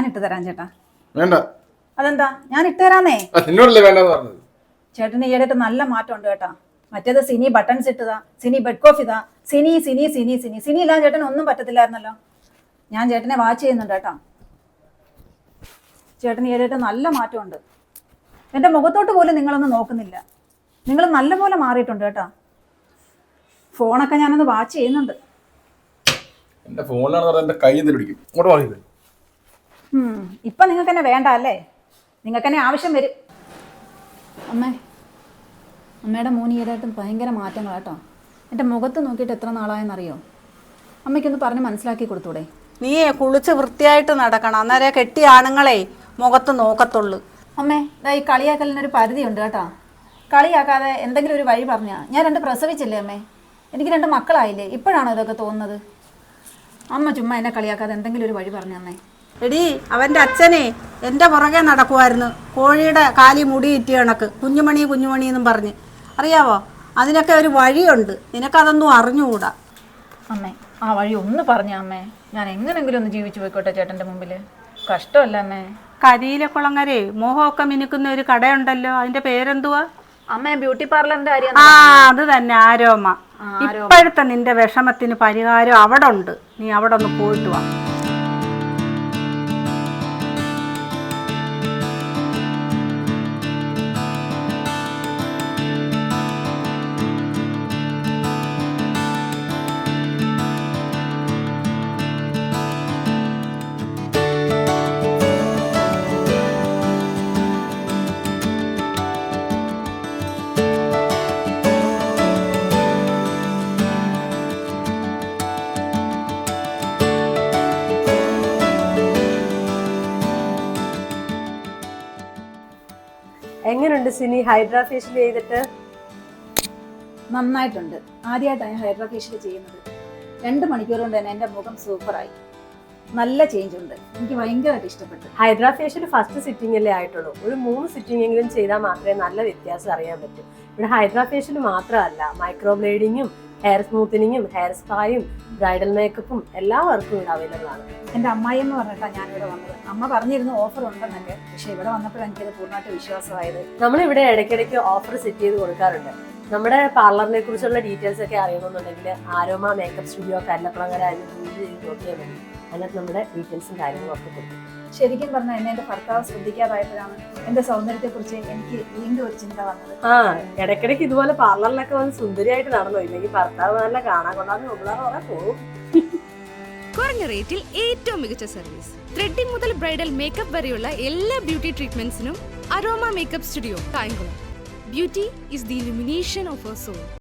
ഞാൻ ഇട്ട് തരാം ചേട്ടാ. വേണ്ട. അതെന്താ? ഞാൻ ഇട്ട് തരാന്നേ. നിന്നോടല്ലേ വേണ്ടെന്ന് പറഞ്ഞത്? ചേട്ടന് ഈയിടെ നല്ല മാറ്റം ഉണ്ട് കേട്ടാ. മറ്റേത് സിനി ബട്ടൺസ് ഇട്ടതാ സിനി ബെഡ് കോഫ് ഇതാ. സിനി സിനി സിനി സിനി. സിനി ഇല്ല ചേട്ടൻ ഒന്നും പറ്റത്തില്ലായിരുന്നല്ലോ. ഞാൻ ചേട്ടനെ വാച്ച് ചെയ്യുന്നുണ്ട് കേട്ടാ. ചേട്ടന് ഈയിടെ നല്ല മാറ്റമുണ്ട്. എന്റെ മുഖത്തോട്ട് പോലും നിങ്ങളൊന്നും നോക്കുന്നില്ല. നിങ്ങൾ നല്ലപോലെ മാറിയിട്ടുണ്ട് കേട്ടാ. ഫോണൊക്കെ ഞാനൊന്ന് വാച്ച് ചെയ്യുന്നുണ്ട്. എന്റെ ഫോണിലാണെന്ന് പറഞ്ഞാൽ എന്റെ കൈ എന്തെങ്കിലും പിടിക്കും. ഇങ്ങോട്ട് ഉം, ഇപ്പൊ നിങ്ങൾക്ക് തന്നെ വേണ്ട അല്ലേ നിങ്ങൾക്ക് എന്നെ ആവശ്യം വരും. അമ്മേ അമ്മയുടെ മോൻ ഈടായിട്ടും ഭയങ്കര മാറ്റങ്ങളാട്ടോ എന്റെ മുഖത്ത് നോക്കിയിട്ട് എത്ര നാളായെന്നറിയോ? അമ്മയ്ക്കൊന്ന് പറഞ്ഞ് മനസ്സിലാക്കി കൊടുത്തൂടെ? നീ കുളിച്ച് വൃത്തിയായിട്ട് നടക്കണം. അന്നേരം കെട്ടിയ ആണുങ്ങളെ മുഖത്ത് നോക്കത്തുള്ളൂ. അമ്മേ ഇതാ ഈ കളിയാക്കലിനൊരു പരിധിയുണ്ട് കേട്ടോ. കളിയാക്കാതെ എന്തെങ്കിലും ഒരു വഴി പറഞ്ഞാ? ഞാൻ രണ്ട് പ്രസവിച്ചില്ലേ അമ്മേ? എനിക്ക് രണ്ട് മക്കളായില്ലേ? ഇപ്പോഴാണോ ഇതൊക്കെ തോന്നുന്നത്? അമ്മ ചുമ്മാ എന്നെ കളിയാക്കാതെ എന്തെങ്കിലും ഒരു വഴി പറഞ്ഞു അമ്മേ. എടി അവന്റെ അച്ഛനെ എന്റെ പുറകെ നടക്കുമായിരുന്നു കോഴിയുടെ കാലി മുടിയിറ്റി കണക്ക്. കുഞ്ഞുമണി കുഞ്ഞുമണി എന്നും പറഞ്ഞ്. അറിയാവോ? അതിനൊക്കെ ഒരു വഴിയുണ്ട്. നിനക്കതൊന്നും അറിഞ്ഞുകൂടാ. അമ്മേ ആ വഴി ഒന്ന് പറഞ്ഞ അമ്മേ. ഞാൻ എങ്ങനെങ്കിലും ഒന്ന് ജീവിച്ചു പോയിക്കോട്ടെ ചേട്ടന്റെ മുമ്പിൽ കഷ്ടമല്ല അമ്മേ. കരിയിലക്കുളങ്ങരെ മോഹമൊക്കെ മിനുക്കുന്ന ഒരു കടയുണ്ടല്ലോ. അതിന്റെ പേരെന്തുവാ? അമ്മേ ബ്യൂട്ടി പാർലറിന്റെ കാര്യം ആ അത് തന്നെ ആരോമ. ഇപ്പോഴത്തെ നിന്റെ വിഷമത്തിന് പരിഹാരം അവിടെ ഉണ്ട്. നീ അവിടെ ഒന്ന് പോയിട്ട് വാ. എങ്ങനെയുണ്ട് സിനി? ഹൈഡ്രാ ഫേഷ്യൽ ചെയ്തിട്ട്? നന്നായിട്ടുണ്ട്. ആദ്യമായിട്ടാണ് ഞാൻ ഹൈഡ്രാ ഫേഷ്യൽ ചെയ്യുന്നത്. രണ്ട് മണിക്കൂർ കൊണ്ട് തന്നെ എന്റെ മുഖം സൂപ്പറായി. നല്ല ചേഞ്ച് ഉണ്ട്. എനിക്ക് ഭയങ്കരമായിട്ട് ഇഷ്ടപ്പെട്ടു. ഹൈഡ്രാ ഫേഷ്യൽ ഫസ്റ്റ് സിറ്റിംഗ് അല്ലേ ആയിട്ടുള്ളൂ. ഒരു മൂന്ന് സിറ്റിംഗ് എങ്കിലും ചെയ്താൽ മാത്രമേ നല്ല വ്യത്യാസം അറിയാൻ പറ്റൂ. ഇവിടെ ഹൈഡ്രാ ഫേഷ്യൽ മാത്രമല്ല മൈക്രോ ബ്ലേഡിങ്ങും ഹെയർ സ്മൂത്തനിങ്ങും ഹെയർ സ്പായും ബ്രൈഡൽ മേക്കപ്പും എല്ലാ വർക്കും ഇവിടെ അവൈലബിൾ ആണ്. എന്റെ അമ്മായി എന്ന് പറഞ്ഞിട്ടാണ് ഞാൻ ഇവിടെ വന്നത്. അമ്മ പറഞ്ഞിരുന്നു ഓഫർ ഉണ്ടെന്നൊക്കെ പക്ഷേ ഇവിടെ വന്നപ്പോൾ എനിക്കത് പൂർണമായിട്ട് വിശ്വാസമായത്. നമ്മളിവിടെ ഇടയ്ക്കിടയ്ക്ക് ഓഫർ സെറ്റ് ചെയ്ത് കൊടുക്കാറുണ്ട്. നമ്മുടെ പാർലറിനെ കുറിച്ചുള്ള ഡീറ്റെയിൽസ് ഒക്കെ അറിയണമെന്നുണ്ടെങ്കിൽ aroma makeup studio Kallappalangara Google ചെയ്ത് നോക്കിയാൽ മതി. അതിനകത്ത് നമ്മുടെ ഡീറ്റെയിൽസും കാര്യങ്ങളും ഒക്കെ കൊടുക്കും. ശരിക്കും പറഞ്ഞാൽ എന്നെ എന്റെ ഭർത്താവ് ശ്രദ്ധിക്കാതായപ്പോഴാണ് എന്റെ സൗന്ദര്യത്തെക്കുറിച്ച് എനിക്ക് വീണ്ടും ഒരു ചിന്ത വന്നത്. ആ ഇടയ്ക്കിടയ്ക്ക് ഇതുപോലെ പാർലറിലൊക്കെ വന്ന് സുന്ദരിയായിട്ട് നടന്നു? ഇല്ലെങ്കിൽ ഭർത്താവ് നല്ല കാണാൻ കൊള്ളാന്ന് നമ്മളാറ് പറയാൻ പോകും കുറഞ്ഞ റേറ്റിൽ ഏറ്റവും മികച്ച സർവീസ് ത്രെഡിംഗ് മുതൽ ബ്രൈഡൽ മേക്കപ്പ് വരെയുള്ള എല്ലാ beauty ട്രീറ്റ്മെന്റ്സിനും aroma makeup studio Kayamkulam. Beauty is the illumination of a soul